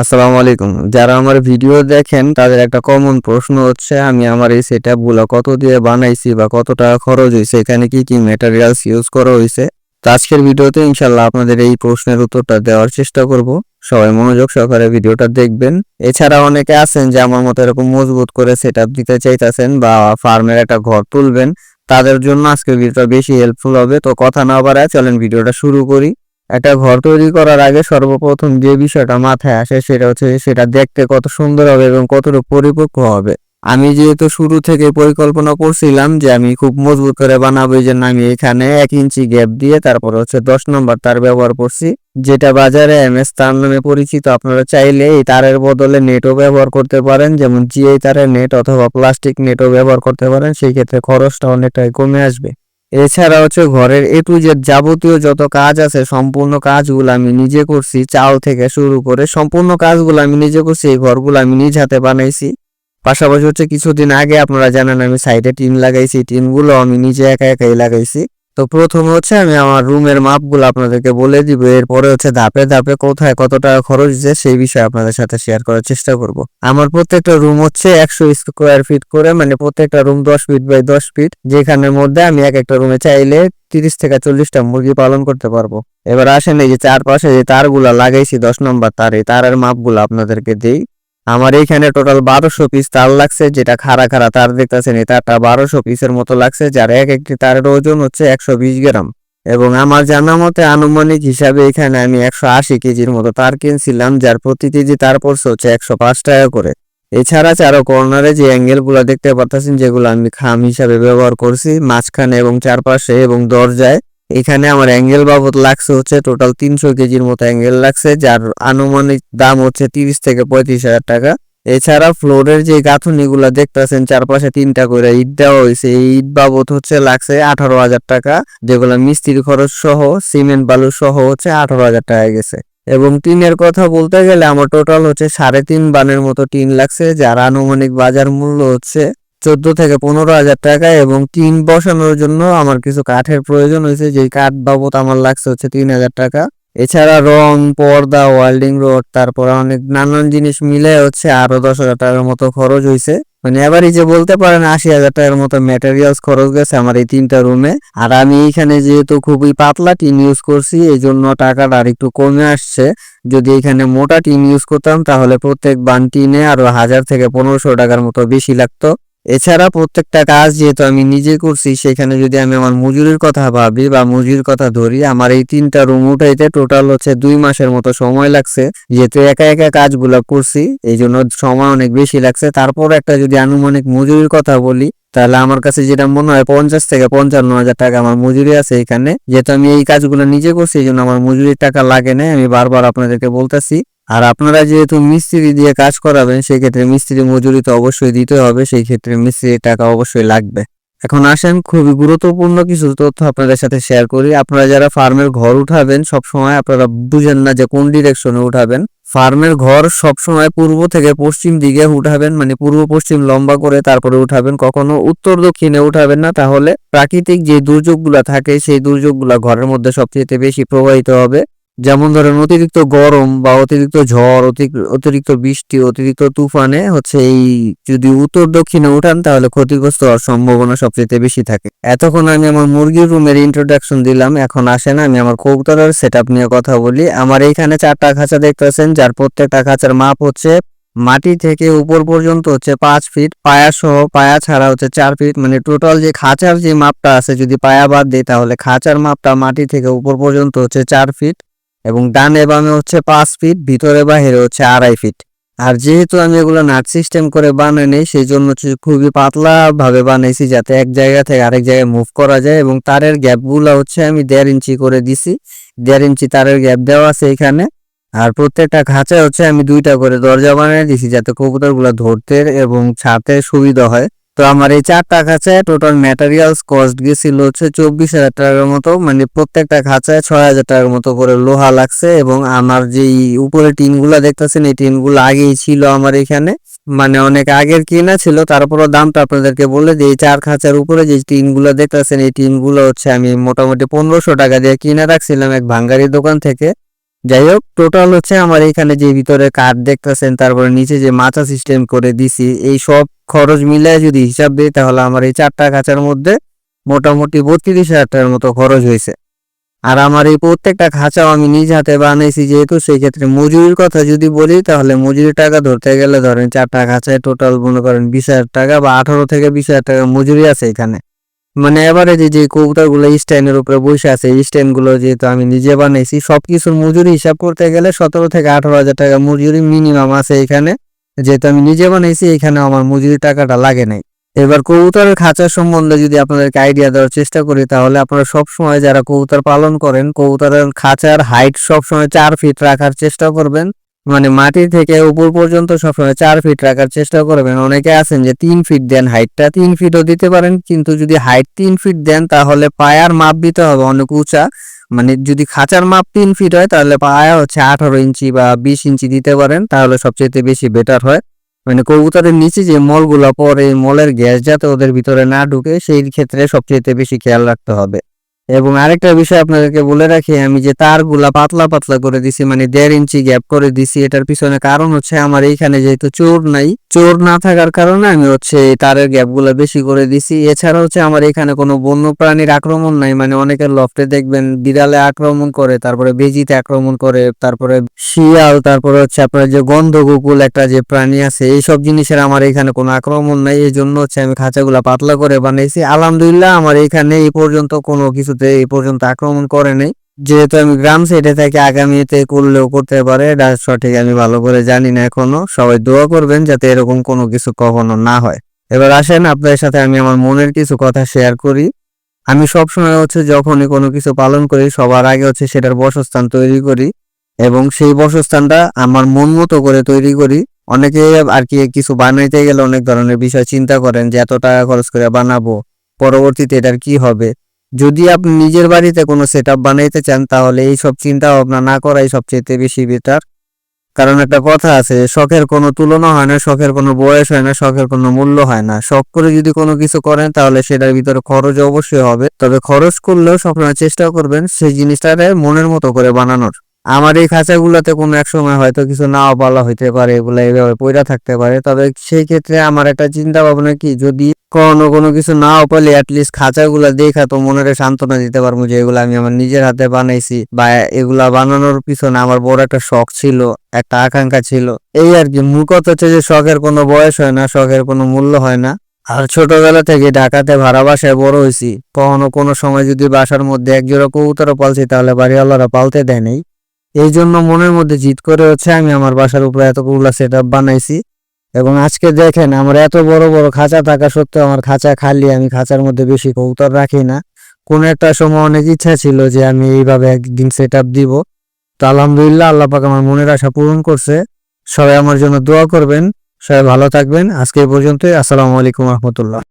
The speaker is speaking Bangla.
আসসালামু আলাইকুম। যারা আমার ভিডিও দেখেন, তাদের একটা কমন প্রশ্ন হচ্ছে, আমি আমার এই গুলো কত দিয়ে বানাইছি বা কত টাকা খরচ হয়েছে এখানে কি কি ম্যাটেরিয়ালস ইউজ করা হয়েছে তো আজকের ভিডিওতে ইনশাল্লাহ আপনাদের এই প্রশ্নের উত্তরটা দেওয়ার চেষ্টা করব। সবাই মনোযোগ সহকারে ভিডিওটা দেখবেন। এছাড়া অনেকে আছেন যে আমার মতো এরকম মজবুত করে সেটআপ দিতে চাইতেছেন বা ফার্মের একটা ঘর তুলবেন, তাদের জন্য আজকের ভিডিওটা বেশি হেল্পফুল হবে। তো কথা না বাড়ায় চলেন ভিডিওটা শুরু করি। একটা ঘর তৈরি করার আগে সর্বপ্রথম যে বিষয়টা মাথায় আসে সেটা হচ্ছে সেটা দেখতে কত সুন্দর হবে এবং কতটুকু পরিপক্ক হবে। আমি যেহেতু শুরু থেকে পরিকল্পনা করছিলাম যে আমি খুব মজবুত করে বানাবো এই জন্য আমি এখানে এক ইঞ্চি গ্যাপ দিয়ে তারপর হচ্ছে দশ নম্বর তার ব্যবহার করছি, যেটা বাজারে এম এস তার নামে পরিচিত। আপনারা চাইলে এই তারের বদলে নেটও ব্যবহার করতে পারেন, যেমন জিআই তারের নেট অথবা প্লাস্টিক নেটও ব্যবহার করতে পারেন, সেই ক্ষেত্রে খরচটা অনেকটাই কমে আসবে। এছাড়া হচ্ছে ঘরের এ টু জেড যাবতীয় যত কাজ আছে, সম্পূর্ণ কাজগুলো আমি নিজে করছি, চাল থেকে শুরু করে সম্পূর্ণ কাজগুলো আমি নিজে করছি, এই ঘরগুলো আমি নিজ হাতে বানাইছি। পাশাপাশি হচ্ছে কিছুদিন আগে আপনারা জানেন আমি সাইডে টিন লাগাইছি, টিনগুলো আমি নিজে একা একাই লাগাইছি। তো প্রথম হচ্ছে আমি আমার রুমের মাপগুলো আপনাদেরকে বলে দিব, এরপরে হচ্ছে ধাপে ধাপে কোথায় কত টাকা খরচ হচ্ছে সেই বিষয়ে আপনাদের সাথে শেয়ার করার চেষ্টা করব। আমার প্রত্যেকটা রুম হচ্ছে একশো স্কোয়ার ফিট করে মানে প্রত্যেকটা রুম দশ ফিট বাই দশ ফিট যেখানের মধ্যে আমি এক একটা রুমে চাইলে তিরিশ থেকে চল্লিশটা মুরগি পালন করতে পারব। এবার আসেন এই যে চারপাশে যে তারগুলা লাগাইছি, দশ নম্বর তার, এই তারের মাপগুলো আপনাদেরকে দিই। আমার এইখানে টোটাল বারোশো পিস তার লাগছে, যেটা খাড়া খাড়া তার দেখতেছেন, এই তারটা বারোশো পিসের মতো লাগছে, যার এক একটি তারের ওজন হচ্ছে একশো বিশ গ্রাম। এবং আমার জানা মতে আনুমানিক হিসাবে এখানে আমি একশো আশি কেজির মতো তার কিনছিলাম, যার প্রতি কেজি তার পড়ছে হচ্ছে একশো পাঁচ টাকা করে। এছাড়া চারো কর্নারে যে অ্যাঙ্গেলগুলা দেখতে পাচ্ছেন যেগুলো আমি খাম হিসাবে ব্যবহার করছি, মাঝখানে এবং চারপাশে এবং দরজায় এখানে আমার অ্যাঙ্গেল বাবদ লাগছে হচ্ছে টোটাল তিনশো কেজির মতো অ্যাঙ্গেল লাগছে, যার আনুমানিক দাম হচ্ছে তিরিশ থেকে পঁয়ত্রিশ হাজার টাকা। এছাড়া ফ্লোরের যে গাঁথুনিগুলো দেখতেছেন, চারপাশে তিনটা করে ইট দেওয়া হয়েছে। এই ইট বাবদ হচ্ছে লাগছে আঠারো হাজার টাকা, যেগুলো মিস্ত্রি খরচ সহ, সিমেন্ট বালু সহ হচ্ছে আঠারো হাজার টাকা গেছে। এবং টিনের কথা বলতে গেলে আমার টোটাল হচ্ছে সাড়ে তিন বানের মতো টিন লাগছে, যার আনুমানিক বাজার মূল্য হচ্ছে চোদ্দ থেকে পনেরো হাজার টাকা এবং টিন বসানোর জন্য আমার কিছু কাঠের প্রয়োজন হয়েছে। যে কাঠ বাবদ আমার লাগছে হচ্ছে তিন হাজার টাকা। এছাড়া রং, পর্দা, ওয়েল্ডিং রড, তারপর অনেক নানান জিনিস মিলে হচ্ছে আরও দশ হাজার টাকার মতো খরচ হয়েছে। মানে এবারই যে বলতে পারেন আশি হাজার টাকার মতো ম্যাটেরিয়ালস খরচ গেছে আমার এই তিনটা রুমে আর আমি এখানে যেহেতু খুবই পাতলা টিন ইউজ করছি এই জন্য টাকাটা আর একটু কমে আসছে। যদি এখানে মোটা টিন ইউজ করতাম, তাহলে প্রত্যেক বান টিনে আরও হাজার থেকে পনেরোশো টাকার মতো বেশি লাগতো। এছাড়া প্রত্যেকটা কাজ যেহেতু আমি নিজে করছি, সেখানে যদি আমি আমার মজুরির কথা ভাবি বা মজুরির কথা ধরি, আমার এই তিনটা রুম উঠাইতে টোটাল হচ্ছে দুই মাসের মতো সময় লাগছে। যেহেতু একা একা কাজগুলো করছি এই জন্য সময় অনেক বেশি লাগছে। তারপর একটা যদি আনুমানিক মজুরির কথা বলি, তাহলে আমার কাছে যেটা মনে হয় পঞ্চাশ থেকে পঞ্চান্ন হাজার টাকা আমার মজুরি আছে এখানে। যেহেতু আমি এই কাজগুলো নিজে করছি এই জন্য আমার মজুরির টাকা লাগে না আমি বারবার আপনাদেরকে বলতেছি। আর আপনারা যেহেতু মিস্ত্রি দিয়ে কাজ করাবেন সেই ক্ষেত্রে মিস্ত্রি মজুরি তো অবশ্যই দিতে হবে সেই ক্ষেত্রে মিস্ত্রির টাকা অবশ্যই লাগবে। এখন আসেন, খুবই গুরুত্বপূর্ণ কিছু তথ্য আপনাদের সাথে শেয়ার করি। আপনারা যারা ফার্মের ঘর উঠাবেন সব সময় আপনারা বুঝেন না যে কোন ডিরেকশনে উঠাবেন। ফার্মের ঘর সব সময় পূর্ব থেকে পশ্চিম দিকে উঠাবেন মানে পূর্ব, পশ্চিম লম্বা করে তারপরে উঠাবেন। কখনো উত্তর, দক্ষিণে উঠাবেন না, তাহলে প্রাকৃতিক যে দুর্যোগগুলা থাকে, সেই দুর্যোগগুলা ঘরের মধ্যে সবচেয়ে বেশি প্রবাহিত হবে। যেমন ধরেন অতিরিক্ত গরম বা অতিরিক্ত ঝড় অতি- অতিরিক্ত বৃষ্টি, অতিরিক্ত তুফানে হচ্ছে এই যদি উত্তর দক্ষিণে উঠান তাহলে ক্ষতিগ্রস্ত হওয়ার সম্ভাবনা সবচেয়ে বেশি থাকে। এতক্ষণ আমি আমার মুরগির রুমের ইন্ট্রোডাকশন দিলাম, এখন আসেন আমি আমার কবুতরের সেট নিয়ে কথা বলি। আমার এইখানে চারটা খাঁচা দেখতেছেন, যার প্রত্যেকটা খাঁচার মাপ হচ্ছে মাটি থেকে উপর পর্যন্ত হচ্ছে পাঁচ ফিট পায়া সহ, পায়া ছাড়া হচ্ছে চার ফিট মানে টোটাল যে খাঁচার যে মাপটা আছে যদি পায়া বাদ দিই তাহলে খাঁচার মাপটা মাটি থেকে উপর পর্যন্ত হচ্ছে চার ফিট এবং ডানে বামে হচ্ছে পাঁচ ফিট ভিতরে বাহিরে হচ্ছে আড়াই ফিট আর যেহেতু আমি এগুলো নাট সিস্টেম করে বানাই সেই জন্য খুবই পাতলা ভাবে বানাইছি যাতে এক জায়গা থেকে আরেক জায়গায় মুভ করা যায় এবং তারের গ্যাপগুলো হচ্ছে আমি দেড় ইঞ্চি করে দিছি। দেড় ইঞ্চি তারের গ্যাপ দেওয়া আছে এখানে। আর প্রত্যেকটা খাঁচায় হচ্ছে আমি দুইটা করে দরজা বানিয়ে দিছি যাতে কবুতরগুলো ধরতে এবং ছাড়তে সুবিধা হয়। তো আমার এই চারটা খাঁচায় টোটাল ম্যাটেরিয়ালস কস্ট গেছিল হচ্ছে চব্বিশ হাজার টাকার মতো মানে প্রত্যেকটা খাঁচায় ছয় হাজার টাকার মতো করে লোহা লাগছে এবং আমার যেই উপরে টিনগুলা দেখতেছেন, এই টিনগুলো আগেই ছিল আমার এখানে। মানে অনেক আগের কিনা ছিল তারপরও দামটা আপনাদেরকে বলে যে এই চার খাঁচার উপরে যে টিনগুলো দেখতেছেন, এই টিনগুলো হচ্ছে আমি মোটামুটি পনেরোশো টাকা দিয়ে কিনে রাখছিলাম এক ভাঙ্গারি দোকান থেকে। যাই হোক টোটাল হচ্ছে আমার এখানে যে ভিতরে কাঠ দেখতেছেন, তারপরে নিচে যে মাচা সিস্টেম করে দিছি, এই সব খরচ মিলে যদি হিসাব দিই, তাহলে আমার এই চারটা খাঁচার মধ্যে মোটামুটি বত্রিশ হাজার টাকার মতো খরচ হয়েছে। আর আমার এই প্রত্যেকটা খাঁচাও আমি নিজ হাতে বানিয়েছি যেহেতু, সেই ক্ষেত্রে মজুরির কথা যদি বলি, তাহলে মজুরি টাকা ধরতে গেলে ধরেন চারটা খাঁচায় টোটাল মনে করেন বিশ হাজার টাকা বা আঠারো থেকে বিশ হাজার টাকা মজুরি আছে এখানে। মানে এবারে যে যে কবুতরগুলো স্ট্যান্ডের উপরে বসে আছে স্ট্যান্ডগুলো যেহেতু আমি নিজে বানাইছি, সবকিছুর মজুরি হিসাব করতে গেলে সতেরো থেকে আঠারো হাজার টাকা মজুরি মিনিমাম আছে এখানে। যেহেতু আমি নিজে বানাইছি এখানে আমার মজুরি টাকাটা লাগে নাই। এবার কবুতরের খাঁচা সম্বন্ধে যদি আপনাদেরকে আইডিয়া দেওয়ার চেষ্টা করি, তাহলে আপনারা সব সময় যারা কবুতর পালন করেন, কবুতরের খাঁচার হাইট সব সময় চার ফিট রাখার চেষ্টা করবেন। মানে মাটি থেকে উপর পর্যন্ত সবসময় চার ফিট রাখার চেষ্টা করবেন। অনেকে আছেন যে তিন ফিট দেন হাইটটা তিন ফিটও দিতে পারেন, কিন্তু যদি হাইট তিন ফিট দেন, তাহলে পায়ার মাপ দিতে হবে অনেক উঁচা। মানে যদি খাঁচার মাপ তিন ফিট হয়, তাহলে পায়া হচ্ছে আঠারো ইঞ্চি বা বিশ ইঞ্চি দিতে পারেন, তাহলে সবচেয়ে বেশি বেটার হয়। মানে কবুতরের নিচে যে মলগুলো পরে মলের গ্যাস যাতে ওদের ভিতরে না ঢুকে, সেই ক্ষেত্রে সবচেয়ে বেশি খেয়াল রাখতে হবে। এবং আরেকটা বিষয় আপনাদেরকে বলে রাখি, আমি যে তারগুলা পাতলা পাতলা করে দিছি মানে দেড় ইঞ্চি গ্যাপ করে দিছি, এটার পিছনে কারণ হচ্ছে আমার এইখানে যেহেতু চোর নাই, চোর না থাকার কারণে আমি হচ্ছে তারের গ্যাপগুলো বেশি করে দিছি। এছাড়া হচ্ছে আমার এখানে কোনো বন্য প্রাণীর আক্রমণ নাই মানে অনেকের লফটে দেখবেন বিড়ালে আক্রমণ করে, তারপরে বেজিতে আক্রমণ করে, তারপরে শিয়াল, তারপরে হচ্ছে আপনার যে গন্ধ গন্ধগোকুল একটা যে প্রাণী আছে, এইসব জিনিসের আমার এখানে কোনো আক্রমণ নাই এই জন্য হচ্ছে আমি খাঁচাগুলা পাতলা করে বানিয়েছি আলহামদুলিল্লাহ, আমার এখানে এই পর্যন্ত কোনো কিছুতে এই পর্যন্ত আক্রমণ করে নাই। যেহেতু আমি গ্রাম সাইডে থাকি, আগামীতে করলেও করতে পারে, এটা সঠিক আমি ভালো করে জানি না এখনও। সবাই দোয়া করবেন যাতে এরকম কোনো কিছু কখনো না হয়। এবার আসেন, আপনাদের সাথে আমি আমার মনের কিছু কথা শেয়ার করি। আমি সবসময় হচ্ছে যখনই কোনো কিছু পালন করি, সবার আগে হচ্ছে সেটার বসস্থান তৈরি করি এবং সেই বসস্থানটা আমার মন মতো করে তৈরি করি। অনেকে আর কি কিছু বানাইতে গেলে অনেক ধরনের বিষয় চিন্তা করেন যে এত টাকা খরচ করে বানাবো, পরবর্তীতে এটার কি হবে? যদি আপনি নিজের বাড়িতে কোনো সেট বানাইতে চান, তাহলে এই সব চিন্তা ভাবনা না করাই সবচেয়ে বেশি বেটার কারণ একটা কথা আছে, শখের কোনো তুলনা হয় না, শখের কোনো বয়স হয় না, শখের কোনো মূল্য হয় না। শখ করে যদি কোনো কিছু করেন, তাহলে সেটার ভিতরে খরচ অবশ্যই হবে। তবে খরচ করলেও সবসময় চেষ্টা করবেন সেই জিনিসটারে মনের মতো করে বানানোর। আমার এই খাঁচাগুলোতে কোনো এক সময় হয়তো কিছু নাও পালা হইতে পারে এগুলো এইভাবে পইরা থাকতে পারে। তবে সেই ক্ষেত্রে আমার একটা চিন্তা ভাবনা কি, যদি কোনো কোনো কিছু নাও পেলে অ্যাটলিস্ট খাঁচাগুলা দেখা তো মনের সান্ত্বনা দিতে পারব যে এগুলো আমি আমার নিজের হাতে বানাইছি বা এগুলা বানানোর পিছনে আমার বড় একটা শখ ছিল, একটা আকাঙ্ক্ষা ছিল। এই আর কি মূল কথা হচ্ছে যে শখের কোনো বয়স হয় না, শখের কোনো মূল্য হয় না। আর ছোটবেলা থেকে ঢাকাতে ভাড়া বাসায় বড় হয়েছি কখনো কোনো সময় যদি বাসার মধ্যে এক জোড়া কবুতরও পালছি তাহলে বাড়িওয়ালারা পালতে দেয় নাই। এই জন্য মনের মধ্যে জিত করে হচ্ছে আমি আমার বাসার উপরে এতগুলা সেট আপ বানাইছি। এবং আজকে দেখেন আমার এত বড় বড় খাঁচা থাকা সত্ত্বেও আমার খাঁচা খালি, আমি খাঁচার মধ্যে বেশি কবুতর রাখি না। কোন একটা সময় অনেক ইচ্ছা ছিল যে আমি এইভাবে একদিন সেট আপ দিব। তো আলহামদুলিল্লাহ আল্লাহ পাক আমার মনের আশা পূরণ করছে। সবাই আমার জন্য দোয়া করবেন। সবাই ভালো থাকবেন। আজকে এই পর্যন্তই। আসসালামু আলাইকুম রহমতুল্লাহ।